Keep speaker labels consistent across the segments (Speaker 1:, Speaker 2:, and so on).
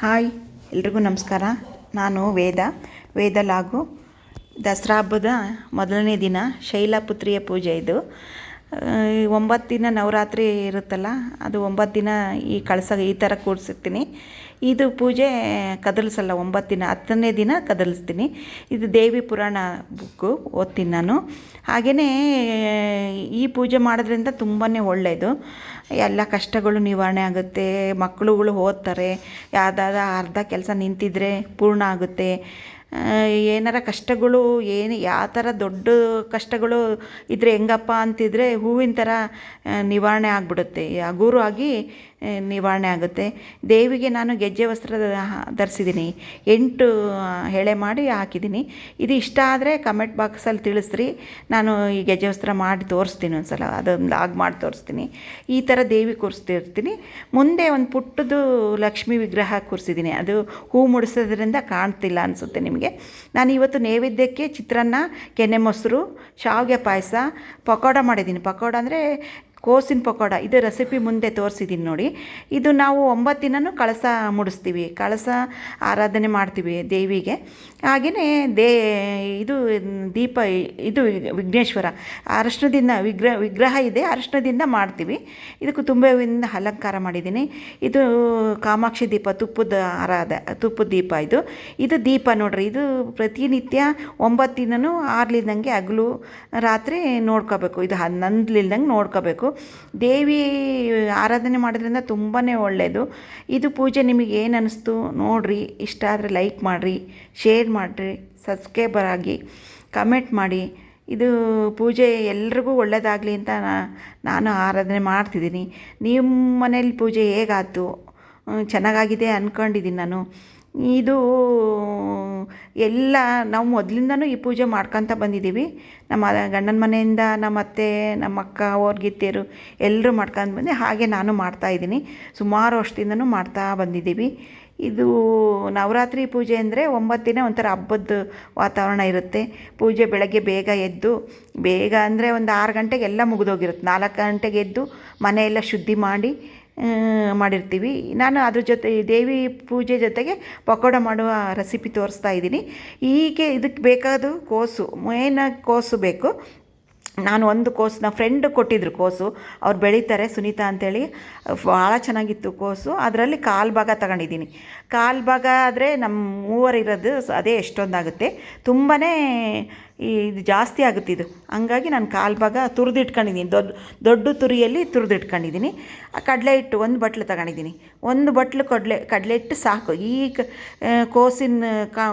Speaker 1: Hi, ಎಲ್ರಿಗೂ ನಮಸ್ಕಾರ. ನಾನು ವೇದ. ವೇದ ಲಾಗು. ದಸರಾ ಹಬ್ಬದ ಮೊದಲನೇ ದಿನ ಶೈಲಪುತ್ರಿಯ ಪೂಜೆ ಇದು. ಒಂಬತ್ತು ದಿನ ನವರಾತ್ರಿ ಇರುತ್ತಲ್ಲ, ಅದು ಒಂಬತ್ತು ದಿನ ಈ ಕಳಸ, ಈ ಥರ ಕೂಡಿಸಿರ್ತೀನಿ. ಇದು ಪೂಜೆ ಕದಲಿಸಲ್ಲ, ಒಂಬತ್ತು ದಿನ, ಹತ್ತನೇ ದಿನ ಕದಲಿಸ್ತೀನಿ. ಇದು ದೇವಿ ಪುರಾಣ ಬುಕ್ಕು ಓದ್ತೀನಿ ನಾನು. ಹಾಗೆಯೇ ಈ ಪೂಜೆ ಮಾಡೋದ್ರಿಂದ ತುಂಬಾ ಒಳ್ಳೆಯದು ಎಲ್ಲ ಕಷ್ಟಗಳು ನಿವಾರಣೆ ಆಗುತ್ತೆ ಮಕ್ಕಳುಗಳು ಓದ್ತಾರೆ ಯಾವುದಾದ ಅರ್ಧ ಕೆಲಸ ನಿಂತಿದ್ರೆ ಪೂರ್ಣ ಆಗುತ್ತೆ. ಏನಾರ ಕಷ್ಟಗಳು ಏನು ಯಾವ ಥರ ದೊಡ್ಡ ಕಷ್ಟಗಳು ಇದ್ದರೆ ಹೆಂಗಪ್ಪ ಅಂತಿದ್ರೆ ಹೂವಿನ ಥರ ನಿವಾರಣೆ ಆಗಿಬಿಡುತ್ತೆ. ಹಗುರು ಆಗಿ ಆ, ನಿವಾರಣೆ ಆಗುತ್ತೆ. ದೇವಿಗೆ ನಾನು ಗೆಜ್ಜೆ ವಸ್ತ್ರ ಧರಿಸಿದ್ದೀನಿ. ಎಂಟು ಹೇಳೆ ಮಾಡಿ ಹಾಕಿದ್ದೀನಿ. ಇದು ಇಷ್ಟ ಆದರೆ ಕಮೆಂಟ್ ಬಾಕ್ಸಲ್ಲಿ ತಿಳಿಸ್ರಿ. ನಾನು ಈ ಗೆಜ್ಜೆ ವಸ್ತ್ರ ಮಾಡಿ ತೋರಿಸ್ತೀನಿ ಒಂದು ಸಲ ಅದೊಂದು ಆಗ ಮಾಡಿ ತೋರಿಸ್ತೀನಿ. ಈ ಥರ ದೇವಿ ಕೂರಿಸ್ತಿರ್ತೀನಿ. ಮುಂದೆ ಒಂದು ಪುಟ್ಟದು ಲಕ್ಷ್ಮಿ ವಿಗ್ರಹ ಕೂರಿಸಿದ್ದೀನಿ. ಅದು ಹೂ ಮುಡಿಸೋದ್ರಿಂದ ಕಾಣ್ತಿಲ್ಲ ಅನಿಸುತ್ತೆ ನಿಮಗೆ. ನಾನು ಇವತ್ತು ನೈವೇದ್ಯಕ್ಕೆ ಚಿತ್ರಾನ್ನ, ಕೆನೆ ಮೊಸರು, ಶಾವಿಗೆ ಪಾಯಸ, ಪಕೋಡ ಮಾಡಿದ್ದೀನಿ. ಪಕೋಡ ಅಂದರೆ ಕೋಸಿನ ಪಕೋಡ, ಇದು ರೆಸಿಪಿ ಮುಂದೆ ತೋರಿಸಿದ್ದೀನಿ ನೋಡಿ. ಇದು ನಾವು ಒಂಬತ್ತು ದಿನನೂ ಕಳಸ ಮುಡಿಸ್ತೀವಿ. ಕಳಸ ಆರಾಧನೆ ಮಾಡ್ತೀವಿ ದೇವಿಗೆ. ಹಾಗೆಯೇ ದೇ, ಇದು ದೀಪ, ಇದು ವಿಘ್ನೇಶ್ವರ. ಅರಶಿನದಿಂದ ವಿಗ್ರಹ ವಿಗ್ರಹ ಇದೆ ಅರಶಿನದಿಂದ ಮಾಡ್ತೀವಿ. ಇದಕ್ಕೂ ತುಂಬ ಅಲಂಕಾರ ಮಾಡಿದ್ದೀನಿ. ಇದು ಕಾಮಾಕ್ಷಿ ದೀಪ, ತುಪ್ಪದ ಆರಾಧ, ತುಪ್ಪದ ದೀಪ ಇದು. ಇದು ದೀಪ ನೋಡ್ರಿ, ಇದು ಪ್ರತಿನಿತ್ಯ ಒಂಬತ್ತು ದಿನನೂ ಆರ್ಲಿದ್ದಂಗೆ ಹಗಲು ರಾತ್ರಿ ನೋಡ್ಕೋಬೇಕು. ಇದು ಹನ್ನೊಂದ್ಲಿಲ್ದಂಗೆ ನೋಡ್ಕೋಬೇಕು. ದೇವಿ ಆರಾಧನೆ ಮಾಡೋದ್ರಿಂದ ತುಂಬಾ ಒಳ್ಳೆಯದು ಇದು ಪೂಜೆ ನಿಮಗೆ ಏನು ಅನ್ನಿಸ್ತು ನೋಡಿರಿ, ಇಷ್ಟ ಆದರೆ ಲೈಕ್ ಮಾಡಿರಿ ಶೇರ್ ಮಾಡಿರಿ ಸಬ್ಸ್ಕ್ರೈಬರ್ ಆಗಿ ಕಮೆಂಟ್ ಮಾಡಿ. ಇದು ಪೂಜೆ ಎಲ್ರಿಗೂ ಒಳ್ಳೆಯದಾಗಲಿ ಅಂತ ನಾನು ಆರಾಧನೆ ಮಾಡ್ತಿದ್ದೀನಿ. ನಿಮ್ಮ ಮನೇಲಿ ಪೂಜೆ ಹೇಗಾಯ್ತು? ಚೆನ್ನಾಗಾಗಿದೆ ಅಂದ್ಕೊಂಡಿದ್ದೀನಿ ನಾನು. ಇದು ಎಲ್ಲ ನಾವು ಮೊದಲಿಂದನೂ ಈ ಪೂಜೆ ಮಾಡ್ಕೊತ ಬಂದಿದ್ದೀವಿ. ನಮ್ಮ ಗಂಡನ ಮನೆಯಿಂದ ನಮ್ಮ ಅತ್ತೆ, ನಮ್ಮ ಅಕ್ಕ, ಅವ್ರಿಗಿತ್ತೇರು ಎಲ್ಲರೂ ಮಾಡ್ಕೊಂಡು ಬಂದು ಹಾಗೆ ನಾನು ಮಾಡ್ತಾಯಿದ್ದೀನಿ ಸುಮಾರು ವರ್ಷದಿಂದನೂ ಮಾಡ್ತಾ ಬಂದಿದ್ದೀವಿ. ಇದು ನವರಾತ್ರಿ ಪೂಜೆ ಅಂದರೆ ಒಂಬತ್ತು ದಿನ ಒಂಥರ ಹಬ್ಬದ ವಾತಾವರಣ ಇರುತ್ತೆ. ಪೂಜೆ ಬೆಳಗ್ಗೆ ಬೇಗ ಎದ್ದು, ಬೇಗ ಅಂದರೆ ಒಂದು ಆರು ಗಂಟೆಗೆ ಎಲ್ಲ ಮುಗಿದೋಗಿರುತ್ತೆ. ನಾಲ್ಕು ಗಂಟೆಗೆ ಎದ್ದು ಮನೆಯೆಲ್ಲ ಶುದ್ಧಿ ಮಾಡಿ ಮಾಡಿರ್ತೀವಿ. ನಾನು ಅದ್ರ ಜೊತೆ ದೇವಿ ಪೂಜೆ ಜೊತೆಗೆ ಪಕೋಡ ಮಾಡುವ ರೆಸಿಪಿ ತೋರಿಸ್ತಾ ಇದ್ದೀನಿ. ಹೀಗೆ ಇದಕ್ಕೆ ಬೇಕಾದ ಕೋಸು ಮೇನಾಗಿ ಕೋಸು ಬೇಕು. ನಾನು ಒಂದು ಕೋಸು ನಮ್ಮ ಫ್ರೆಂಡ್ ಕೊಟ್ಟಿದ್ರು ಕೋಸು. ಅವ್ರು ಬೆಳೀತಾರೆ ಸುನೀತಾ ಅಂತೇಳಿ. ಭಾಳ ಚೆನ್ನಾಗಿತ್ತು ಕೋಸು. ಅದರಲ್ಲಿ ಕಾಲು ಭಾಗ ತಗೊಂಡಿದ್ದೀನಿ. ಕಾಲು ಭಾಗ ಆದರೆ ನಮ್ಮ ಮೂವರು ಇರೋದು ಸ- ಅದೇ ಎಷ್ಟೊಂದಾಗುತ್ತೆ. ತುಂಬಾ ಇದು ಜಾಸ್ತಿ ಆಗುತ್ತೆ ಇದು. ಹಂಗಾಗಿ ನಾನು ಕಾಲು ಭಾಗ ತುರಿದಿಟ್ಕೊಂಡಿದ್ದೀನಿ. ದೊಡ್ಡ ದೊಡ್ಡ ತುರಿಯಲ್ಲಿ ತುರಿದಿಟ್ಕೊಂಡಿದ್ದೀನಿ. ಆ ಕಡಲೆ ಹಿಟ್ಟು ಒಂದು ಬಟ್ಲು ತಗೊಂಡಿದ್ದೀನಿ. ಒಂದು ಬಟ್ಲು ಕಡಲೆ ಕಡಲೆ ಹಿಟ್ಟು ಸಾಕು. ಈ ಕೋಸಿನ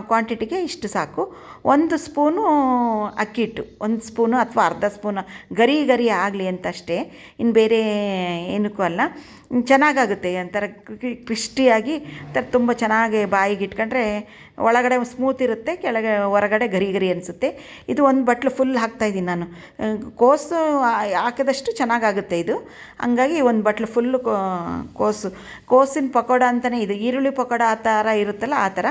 Speaker 1: ಕ್ವಾಂಟಿಟಿಗೆ ಇಷ್ಟು ಸಾಕು. ಒಂದು ಸ್ಪೂನು ಅಕ್ಕಿ ಹಿಟ್ಟು. ಒಂದು ಸ್ಪೂನು ಅಥವಾ ಅರ್ಧ ಸ್ಪೂನು. ಗರಿ ಗರಿ ಆಗಲಿ ಅಂತ ಅಷ್ಟೇ ಇನ್ನು ಬೇರೆ ಏನಕ್ಕೂ ಅಲ್ಲ. ಚೆನ್ನಾಗಾಗುತ್ತೆ. ಒಂಥರ ಕ್ರಿ- ಕ್ರಿಸ್ಟಿಯಾಗಿ ಒಂಥರ ತುಂಬ ಚೆನ್ನಾಗಿ ಬಾಯಿಗೆ ಇಟ್ಕೊಂಡ್ರೆ ಒಳಗಡೆ ಸ್ಮೂತ್ ಇರುತ್ತೆ, ಕೆಳಗೆ, ಹೊರಗಡೆ ಗರಿ ಗರಿ ಅನಿಸುತ್ತೆ. ಇದು ಒಂದು ಬಟ್ಲು ಫುಲ್ ಹಾಕ್ತಾಯಿದ್ದೀನಿ ನಾನು. ಕೋಸು ಹಾಕಿದಷ್ಟು ಚೆನ್ನಾಗಾಗುತ್ತೆ ಇದು. ಹಂಗಾಗಿ ಒಂದು ಬಟ್ಲು ಫುಲ್ಲು ಕೋಸು. ಕೋಸಿನ ಪಕೋಡ ಅಂತಲೇ ಇದು. ಈರುಳ್ಳಿ ಪಕೋಡ ಆ ಥರ ಇರುತ್ತಲ್ಲ, ಆ ಥರ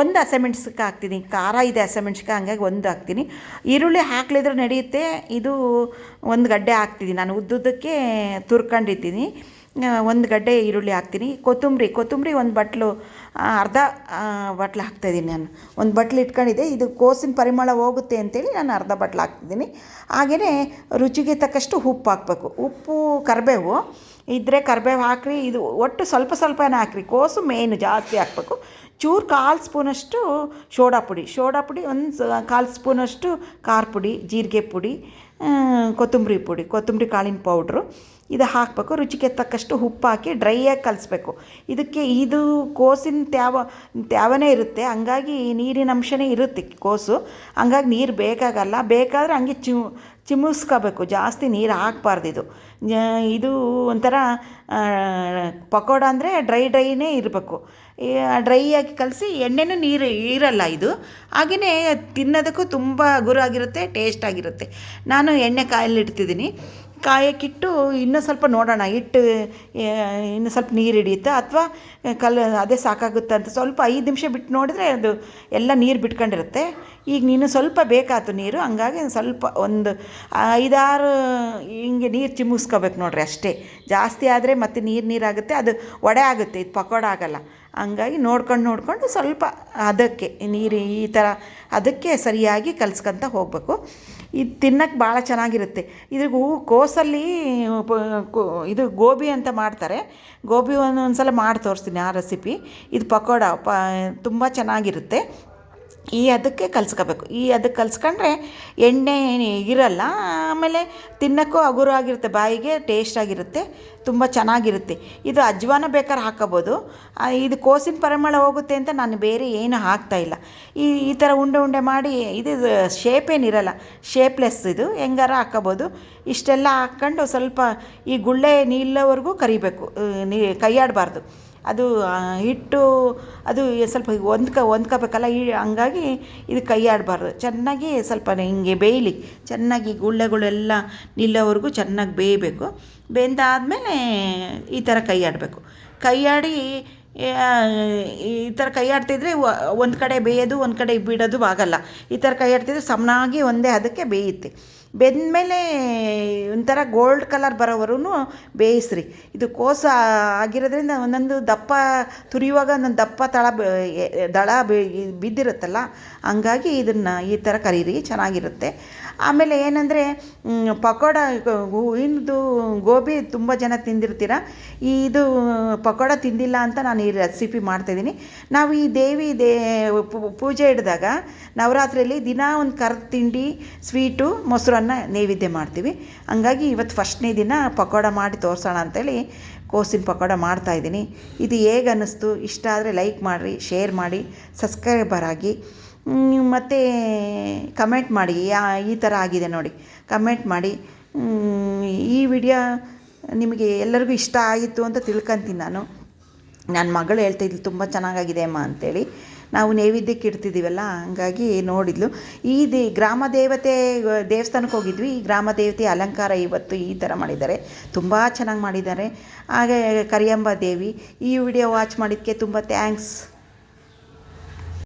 Speaker 1: ಒಂದು ಹಸೆಮೆಣ್ಸಿಕ ಹಾಕ್ತೀನಿ. ಖಾರ ಇದೆ ಹಸೆಮೆಣ್ಸಿಕ ಹಂಗಾಗಿ ಒಂದು ಹಾಕ್ತೀನಿ. ಈರುಳ್ಳಿ ಹಾಕ್ಲಿದ್ರೆ ನಡೆಯುತ್ತೆ. ಇದು ಒಂದು ಗಡ್ಡೆ ಹಾಕ್ತಿದ್ದೀನಿ ನಾನು. ಉದ್ದುದ್ದಕ್ಕೆ ತುರ್ಕೊಂಡಿದ್ದೀನಿ. ಒಂದು ಗಡ್ಡೆ ಈರುಳ್ಳಿ ಹಾಕ್ತೀನಿ. ಕೊತ್ತಂಬರಿ ಕೊತ್ತಂಬರಿ ಒಂದು ಬಟ್ಲು ಅರ್ಧ ಬಟ್ಲು ಹಾಕ್ತಾಯಿದ್ದೀನಿ ನಾನು. ಒಂದು ಬಟ್ಲು ಇಟ್ಕೊಂಡಿದ್ದೆ. ಇದು ಕೋಸಿನ ಪರಿಮಳ ಹೋಗುತ್ತೆ ಅಂತೇಳಿ ನಾನು ಅರ್ಧ ಬಟ್ಲು ಹಾಕ್ತಿದ್ದೀನಿ. ಹಾಗೆಯೇ ರುಚಿಗೆ ತಕ್ಕಷ್ಟು ಉಪ್ಪು ಹಾಕಬೇಕು. ಉಪ್ಪು, ಕರಿಬೇವು. ಇದ್ದರೆ ಕರಿಬೇವು ಹಾಕ್ರಿ. ಇದು ಒಟ್ಟು ಸ್ವಲ್ಪ ಸ್ವಲ್ಪನೇ ಹಾಕ್ರಿ. ಕೋಸು ಮೇಯ್ನು ಜಾಸ್ತಿ ಹಾಕಬೇಕು. ಚೂರು ಕಾಲು ಸ್ಪೂನಷ್ಟು ಶೋಡಾ ಪುಡಿ. ಶೋಡಾ ಪುಡಿ ಒಂದು ಕಾಲು ಸ್ಪೂನಷ್ಟು ಖಾರ ಪುಡಿ, ಜೀರಿಗೆ ಪುಡಿ ಕೊತ್ತಂಬರಿ ಪುಡಿ, ಕೊತ್ತಂಬರಿ ಕಾಳಿನ ಪೌಡ್ರು. ಇದು ಹಾಕಬೇಕು. ರುಚಿಗೆ ತಕ್ಕಷ್ಟು ಉಪ್ಪು ಹಾಕಿ ಡ್ರೈಯಾಗಿ ಕಲಿಸ್ಬೇಕು. ಇದಕ್ಕೆ ಇದು ಕೋಸಿನ ತ್ಯಾವ, ತ್ಯಾವನೇ ಇರುತ್ತೆ. ಹಂಗಾಗಿ ನೀರಿನ ಅಂಶನೇ ಇರುತ್ತೆ ಕೋಸು. ಹಂಗಾಗಿ ನೀರು ಬೇಕಾಗಲ್ಲ. ಬೇಕಾದರೆ ಹಂಗೆ ಚಿಮ್ ಚಿಮ್ಮಿಸ್ಕೋಬೇಕು ಜಾಸ್ತಿ ನೀರು ಹಾಕಬಾರ್ದು ಇದು. ಇದು ಒಂಥರ ಪಕೋಡ ಅಂದರೆ ಡ್ರೈ ಡ್ರೈನೇ ಇರಬೇಕು. ಡ್ರೈ ಆಗಿ ಕಲಸಿ ಎಣ್ಣೆನೂ ನೀರು ಇರಲ್ಲ ಇದು. ಹಾಗೆಯೇ ತಿನ್ನೋದಕ್ಕೂ ತುಂಬ ಗುರಾಗಿರುತ್ತೆ ಟೇಸ್ಟ್ ಆಗಿರುತ್ತೆ. ನಾನು ಎಣ್ಣೆ ಕಾಯಲ್ಲಿ ಇಡ್ತಿದ್ದೀನಿ. ಕಾಯಕ್ಕಿಟ್ಟು ಇನ್ನೂ ಸ್ವಲ್ಪ ನೋಡೋಣ ಹಿಟ್ಟು ಆ, ಇನ್ನೂ ಸ್ವಲ್ಪ ನೀರು ಹಿಡಿಯುತ್ತಾ ಅಥವಾ ಕಲ್ ಅದೇ ಸಾಕಾಗುತ್ತೆ ಅಂತ ಸ್ವಲ್ಪ ಐದು ನಿಮಿಷ ಬಿಟ್ಟು ನೋಡಿದ್ರೆ ಅದು ಎಲ್ಲ ನೀರು ಬಿಟ್ಕೊಂಡಿರುತ್ತೆ. ಈಗ ನೀನು ಸ್ವಲ್ಪ ಬೇಕಾಯ್ತು ನೀರು ಹಂಗಾಗಿ ಸ್ವಲ್ಪ ಒಂದು ಐದಾರು ಹಿಂಗೆ ನೀರು ಚಿಮ್ಮಿಸ್ಕೋಬೇಕು ನೋಡ್ರಿ ಅಷ್ಟೇ. ಜಾಸ್ತಿ ಆದರೆ ಮತ್ತೆ ನೀರು ನೀರಾಗುತ್ತೆ ಅದು ಒಡೆ ಆಗುತ್ತೆ ಇದು ಪಕೋಡ ಆಗಲ್ಲ. ಹಂಗಾಗಿ ನೋಡ್ಕೊಂಡು ನೋಡಿಕೊಂಡು ಸ್ವಲ್ಪ ಅದಕ್ಕೆ, ನೀರು ಈ ಥರ ಅದಕ್ಕೆ ಸರಿಯಾಗಿ ಕಲ್ಸ್ಕೊಂತ ಹೋಗಬೇಕು. ಇದು ತಿನ್ನಕ್ಕೆ ಭಾಳ ಚೆನ್ನಾಗಿರುತ್ತೆ. ಇದ್ರಿಗೆ ಕೋಸಲ್ಲಿ ಇದು ಗೋಬಿ ಅಂತ ಮಾಡ್ತಾರೆ. ಗೋಬಿ ಒಂದೊಂದು ಸಲ ಮಾಡಿ ತೋರಿಸ್ತೀನಿ ಆ ರೆಸಿಪಿ. ಇದು ಪಕೋಡ, ಪ, ತುಂಬ ಚೆನ್ನಾಗಿರುತ್ತೆ. ಈ ಅದಕ್ಕೆ ಕಲ್ಸ್ಕೋಬೇಕು. ಈ ಅದಕ್ಕೆ ಕಲ್ಸ್ಕೊಂಡ್ರೆ ಎಣ್ಣೆ ಇರಲ್ಲ, ಆಮೇಲೆ ತಿನ್ನೋಕ್ಕೂ ಹಗುರ ಆಗಿರುತ್ತೆ, ಬಾಯಿಗೆ ಟೇಸ್ಟ್ ಆಗಿರುತ್ತೆ, ತುಂಬ ಚೆನ್ನಾಗಿರುತ್ತೆ. ಇದು ಅಜ್ವಾನ ಬೇಕಾದ್ರೆ ಹಾಕೋಬೋದು. ಇದು ಕೋಸಿನ ಪರಿಮಳ ಹೋಗುತ್ತೆ ಅಂತ ನಾನು ಬೇರೆ ಏನು ಹಾಕ್ತಾ ಇಲ್ಲ. ಈ ಈ ಥರ ಉಂಡೆ ಉಂಡೆ ಮಾಡಿ, ಇದು ಶೇಪ್ ಏನಿರಲ್ಲ ಶೇಪ್ಲೆಸ್ ಇದು, ಹೆಂಗಾರ ಹಾಕೋಬೋದು. ಇಷ್ಟೆಲ್ಲ ಹಾಕ್ಕೊಂಡು ಸ್ವಲ್ಪ ಈ ಗುಳ್ಳೆ ನಿಲ್ಲೋವರೆಗೂ ಕರಿಬೇಕು. ನೀ, ಕೈಯಾಡಬಾರ್ದು. ಅದು ಹಿಟ್ಟು, ಅದು ಸ್ವಲ್ಪ ಹೊಂದ್ಕ ಹೊಂದ್ಕೋಬೇಕಲ್ಲ ಈ ಹಂಗಾಗಿ ಇದು ಕೈ ಆಡಬಾರ್ದು ಚೆನ್ನಾಗಿ ಸ್ವಲ್ಪ ಹಿಂಗೆ ಬೇಯಲಿ. ಚೆನ್ನಾಗಿ ಗುಳ್ಳೆಗಳೆಲ್ಲ ನಿಲ್ಲೋವರೆಗೂ ಚೆನ್ನಾಗಿ ಬೇಯಬೇಕು. ಬೆಂದಾದಮೇಲೆ ಈ ಥರ ಕೈ ಆಡಬೇಕು ಕೈ ಆಡಿ ಈ ಥರ ಕೈ ಆಡ್ತಿದ್ರೆ ಒಂದು ಕಡೆ ಬೇಯೋದು, ಒಂದು ಕಡೆ ಬಿಡೋದು ಆಗಲ್ಲ. ಈ ಥರ ಕೈ ಆಡ್ತಿದ್ರೆ ಸಮನಾಗಿ ಒಂದೇ ಅದಕ್ಕೆ ಬೇಯುತ್ತೆ. ಬೆಂದಮೇಲೆ ಒಂಥರ ಗೋಲ್ಡ್ ಕಲರ್ ಬರೋವರೆಗೂ ಬೇಯಿಸ್ರಿ. ಇದು ಕೋಸ ಆಗಿರೋದ್ರಿಂದ ಒಂದೊಂದು ದಪ್ಪ ತುರಿಯುವಾಗ ಒಂದೊಂದು ದಪ್ಪ ತಳ ದಳ ಬಿದ್ದಿರುತ್ತಲ್ಲ, ಹಂಗಾಗಿ ಇದನ್ನು ಈ ಥರ ಕರೀರಿ, ಚೆನ್ನಾಗಿರುತ್ತೆ. ಆಮೇಲೆ ಏನಂದರೆ ಪಕೋಡ ಹೂವಿನದು ಗೋಬಿ ತುಂಬ ಜನ ತಿಂದಿರ್ತೀರ. ಇದು ಪಕೋಡ ತಿಂದಿಲ್ಲ ಅಂತ ನಾನು ಈ ರೆಸಿಪಿ ಮಾಡ್ತಾಯಿದ್ದೀನಿ ನಾವು ಈ ದೇವಿ ದೇ ಪೂಜೆ ಹಿಡಿದಾಗ ನವರಾತ್ರಿಯಲ್ಲಿ ದಿನ ಒಂದು ಕರ್ದ ತಿಂಡಿ, ಸ್ವೀಟು, ಮೊಸರನ್ನ ನೈವೇದ್ಯ ಮಾಡ್ತೀವಿ. ಹಂಗಾಗಿ ಇವತ್ತು ಫಸ್ಟ್ನೇ ದಿನ ಪಕೋಡ ಮಾಡಿ ತೋರಿಸೋಣ ಅಂತೇಳಿ ಕೋಸಿನ ಪಕೋಡ ಮಾಡ್ತಾಯಿದ್ದೀನಿ ಇದು ಹೇಗೆ ಅನ್ನಿಸ್ತು? ಇಷ್ಟ ಆದರೆ ಲೈಕ್ ಮಾಡಿರಿ ಶೇರ್ ಮಾಡಿ ಸಬ್ಸ್ಕ್ರೈಬರ್ ಆಗಿ. ಮತ್ತು ಕಮೆಂಟ್ ಮಾಡಿ. ಈ ಥರ ಆಗಿದೆ ನೋಡಿ. ಕಮೆಂಟ್ ಮಾಡಿ. ಈ ವಿಡಿಯೋ ನಿಮಗೆ ಎಲ್ಲರಿಗೂ ಇಷ್ಟ ಆಯಿತು ಅಂತ ತಿಳ್ಕೊಂತೀನಿ ನಾನು. ನನ್ನ ಮಗಳು ಹೇಳ್ತಿದ್ಲು ತುಂಬ ಚೆನ್ನಾಗಾಗಿದೆ ಅಮ್ಮ ಅಂತೇಳಿ. ನಾವು ನೈವೇದ್ಯಕ್ಕೆ ಇಡ್ತಿದ್ದೀವಲ್ಲ, ಹಂಗಾಗಿ ನೋಡಿದ್ಲು. ಈ ದೇ, ಗ್ರಾಮ ದೇವತೆ, ದೇವಸ್ಥಾನಕ್ಕೆ ಹೋಗಿದ್ವಿ. ಈ ಗ್ರಾಮ ದೇವತೆ ಅಲಂಕಾರ ಇವತ್ತು ಈ ಥರ ಮಾಡಿದ್ದಾರೆ. ತುಂಬ ಚೆನ್ನಾಗಿ ಮಾಡಿದ್ದಾರೆ. ಹಾಗೆ ಕರಿಯಂಬ ದೇವಿ, ಈ ವಿಡಿಯೋ ವಾಚ್ ಮಾಡಿದ್ದಕ್ಕೆ ತುಂಬ ಥ್ಯಾಂಕ್ಸ್